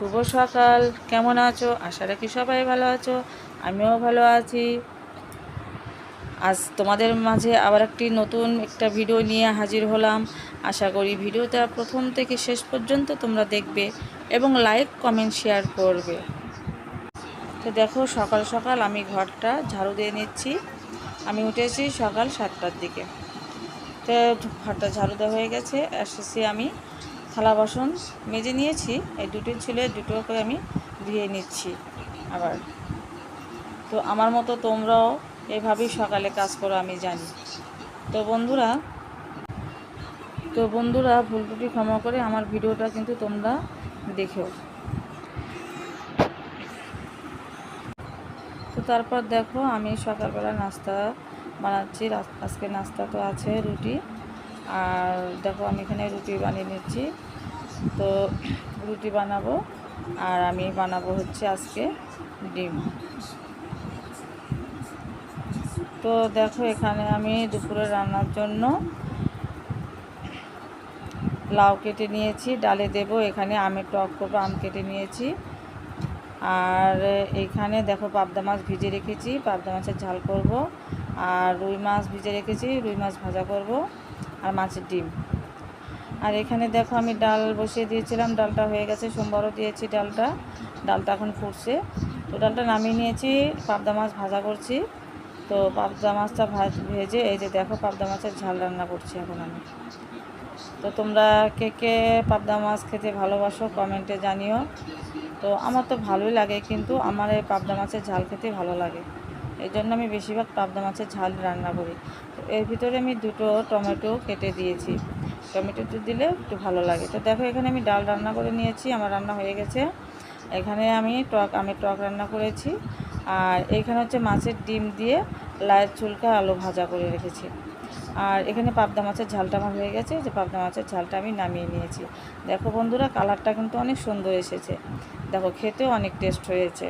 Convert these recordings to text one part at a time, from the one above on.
শুভ সকাল। কেমন আছো? আশা রাখি সবাই ভালো আছো। আমিও ভালো আছি। আজ তোমাদের মাঝে আবার একটি নতুন একটা ভিডিও নিয়ে হাজির হলাম। আশা করি ভিডিওটা প্রথম থেকে শেষ পর্যন্ত তোমরা দেখবে এবং লাইক কমেন্ট শেয়ার করবে। তো দেখো, সকাল সকাল আমি ঘরটা ঝাড়ু দিয়ে নিচ্ছি। আমি উঠেছি সকাল সাতটার দিকে। তো ঘরটা ঝাড়ু দেওয়া হয়ে গেছে। এসেছি আমি থালা বাসন মেজে নিয়েছি, এই দুটো ছিল এই দুটোকে আমি ধুয়ে নিচ্ছি আবার। তো আমার মতো তোমরাও এভাবেই সকালে কাজ করো, আমি জানি। তো বন্ধুরা তো বন্ধুরা, ভুল ত্রুটি ক্ষমা করে আমার ভিডিওটা কিন্তু তোমরা দেখেও। তো তারপর দেখো, আমি সকালবেলা নাস্তা বানাচ্ছি। আজকে নাস্তা তো আছে রুটি। আর দেখো, আমি এখানে রুটি বানিয়ে নিচ্ছি। তো রুটি বানাবো আর আমি বানাবো হচ্ছে আজকে ডিম। তো দেখো এখানে আমি দুপুরে রান্নার জন্য লাউ কেটে নিয়েছি, ডালে দেব, এখানে আমের টক করব, আম কেটে নিয়েছি। আর এখানে দেখো পাবদা মাছ ভিজে রেখেছি, পাবদা মাছের ঝাল করব। আর রুই মাছ ভিজে রেখেছি, রুই মাছ ভাজা করব, আর মাছের ডিম। আর এখানে দেখো আমি ডাল বসিয়ে দিয়েছিলাম, ডালটা হয়ে গেছে, সোমবারও দিয়েছি ডালটা ডালটা এখন ফুটছে। তো ডালটা নামিয়ে নিয়েছি, পাবদা মাছ ভাজা করছি। তো পাবদা মাছটা ভাজ, ভেজে এই যে দেখো পাবদা মাছের ঝাল রান্না করছি এখন আমি। তো তোমরা কে কে পাবদা মাছ খেতে ভালোবাসো কমেন্টে জানিও। তো আমার তো ভালোই লাগে, কিন্তু আমার এই পাবদা মাছের ঝাল খেতে ভালো লাগে। এই জন্য আমি বেশিরভাগ পাবদা মাছের ঝাল রান্না করি। তো এর ভিতরে আমি দুটো টমেটো কেটে দিয়েছি। টমেটোটা দিলে একটু ভালো লাগে। তো দেখো, এখানে আমি ডাল রান্না করে নিয়েছি, আমার রান্না হয়ে গেছে। এখানে আমি টক আমি টক রান্না করেছি। আর এখানে হচ্ছে মাছের ডিম দিয়ে লায়ের চুলকা আলু ভাজা করে রেখেছি। আর এখানে পাবদা মাছের ঝালটা আমার হয়ে গেছে যে পাবদা মাছের ঝালটা আমি নামিয়ে নিয়েছি। দেখো বন্ধুরা, কালারটা কিন্তু অনেক সুন্দর এসেছে। দেখো, খেতেও অনেক টেস্ট হয়েছে।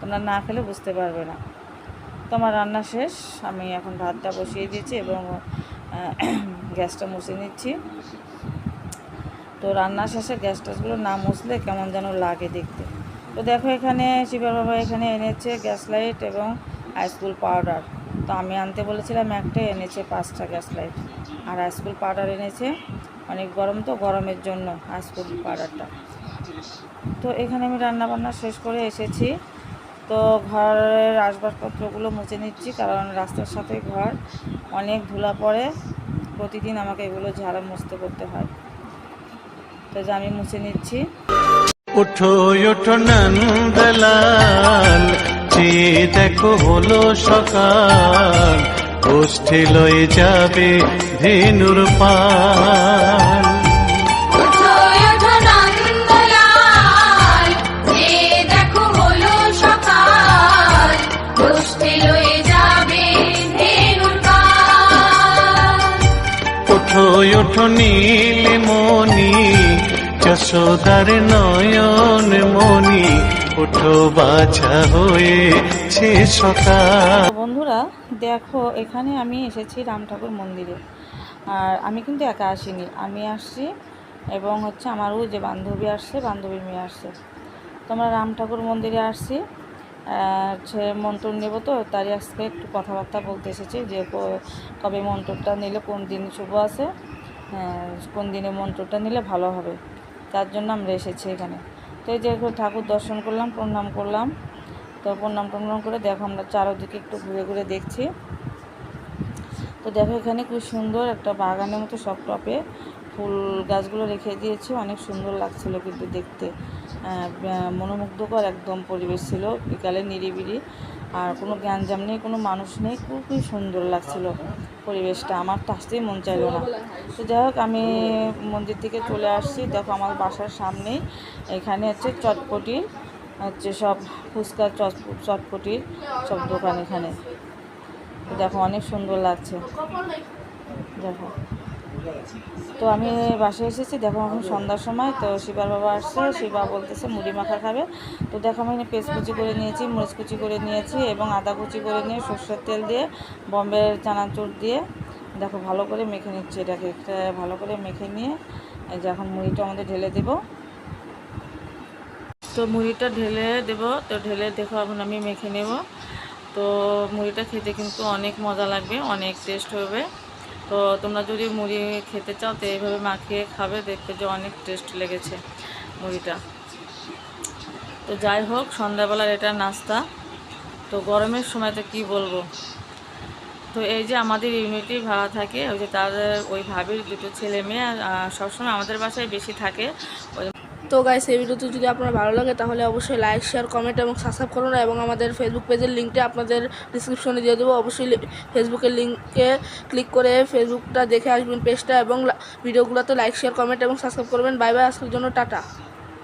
তোমরা না খেলে বুঝতে পারবে না। তো আমার রান্না শেষ, আমি এখন ভাতটা বসিয়ে দিয়েছি এবং গ্যাসটা মুছে নিচ্ছি। তো রান্না শেষে গ্যাস ট্যাসগুলো না মুছলে কেমন যেন লাগে দেখতে। তো দেখো এখানে শিবের বাবা এখানে এনেছে গ্যাস লাইট এবং আইসকুল পাউডার তো আমি আনতে বলেছিলাম একটা, এনেছে পাঁচটা গ্যাস লাইট। আর আইসকুল পাউডার এনেছে অনেক গরম তো গরমের জন্য আইসকুল পাউডারটা তো এখানে আমি রান্না বান্না শেষ করে এসেছি। তো ঘরের আসবাবপত্রগুলো মুছে নিচ্ছি, কারণ রাস্তার সাথে ঘর। অনেক ধুলা পড়ে, প্রতিদিন আমাকে এগুলো ঝাড়া মুছতে করতে হয়। তো আমি মুছে নিচ্ছি। উঠো উঠো নন্দলাল দেখো হলো সকাল। যাবে ধেনুর পাল। উঠো উঠো নীলমণি যশোদার নয়ন মণি, উঠো বাছা হয়েছে সকাল। বন্ধুরা, দেখো, এখানে আমি এসেছি রাম ঠাকুর মন্দিরে। আর আমি কিন্তু একা আসিনি, আমি আসছি এবং হচ্ছে আমারও যে বান্ধবী আসছে, বান্ধবীর মেয়ে আসছে। তো আমরা রাম ঠাকুর মন্দিরে আসছি। হচ্ছে মন্ত্র নেব তো, তারই আজকে একটু কথাবার্তা বলতে এসেছি যে কবে মন্ত্রটা নিলে, কোন দিন শুভ আছে কোন দিনে মন্ত্রটা নিলে ভালো হবে। তার জন্য আমরা এসেছি এখানে। তো এই যে ঠাকুর দর্শন করলাম, প্রণাম করলাম। তো প্রণাম টনাম করে দেখো আমরা চারোদিকে একটু ঘুরে ঘুরে দেখছি। তো দেখো এখানে খুব সুন্দর একটা বাগানের মতো সব টপে ফুল গাছগুলো রেখে দিয়েছি। অনেক সুন্দর লাগছিল কিন্তু দেখতে। মনোমুগ্ধকর একদম পরিবেশ ছিল। বিকালে নিরিবিলি। আর কোনো গ্যাঞ্জাম নেই, কোনো মানুষ নেই। খুবই সুন্দর লাগছিল পরিবেশটা। আমার তো আসতেই মন চাইলো না। তো যাই হোক, আমি মন্দির থেকে চলে আসছি। দেখো আমার বাসার সামনেই এখানে হচ্ছে চটপটির হচ্ছে সব ফুচকা চট, চটপটির সব দোকান এখানে। দেখো অনেক সুন্দর লাগছে। দেখো। তো আমি বাসায় এসেছি, দেখো এখন সন্ধ্যার সময়, তো শিবার বাবা আসছে, শিবা বলতেছে মুড়ি মাখা খাবে। তো দেখো আমি পেঁয়াজ কুচি করে নিয়েছি, মরিচ কুচি করে নিয়েছি এবং আদা কুচি করে নিয়ে সর্ষের তেল দিয়ে, বম্বের চানাচুর দিয়ে, দেখো ভালো করে মেখে নিচ্ছি এটাকে, একটা ভালো করে মেখে নিয়ে, এই যে এখন মুড়িটা আমাদের ঢেলে দেবো। তো মুড়িটা ঢেলে দেব, তো ঢেলে দেখো এখন আমি মেখে নেব। তো মুড়িটা খেতে কিন্তু অনেক মজা লাগবে, অনেক টেস্ট হবে। তো তোমরা যদি মুড়ি খেতে চাও, তো এইভাবে মাখিয়ে খাবে, দেখবে যে অনেক টেস্ট লেগেছে মুড়িটা। তো যাই হোক, সন্ধ্যাবেলার এটা নাস্তা। তো গরমের সময় তো কী বলব? তো এই যে আমাদের ইউনিটি ভাড়া থাকে, ওই যে তাদের, ওই ভাবির দুটো ছেলে মেয়ে সবসময় আমাদের বাসায় বেশি থাকে। ওই তো গাইস এই ভিডিওটি যদি আপনার ভালো লাগে, তাহলে অবশ্যই লাইক শেয়ার কমেন্ট এবং সাবস্ক্রাইব করুন এবং আমাদের ফেসবুক পেজের লিঙ্কটা আপনাদের ডিসক্রিপশনে দিয়ে দেবো। অবশ্যই ফেসবুকের লিঙ্কে ক্লিক করে ফেসবুকটা দেখে আসবেন পেজটা এবং ভিডিওগুলোতে লাইক শেয়ার কমেন্ট এবং সাবস্ক্রাইব করবেন। বাই বাই আজকের জন্য টাটা।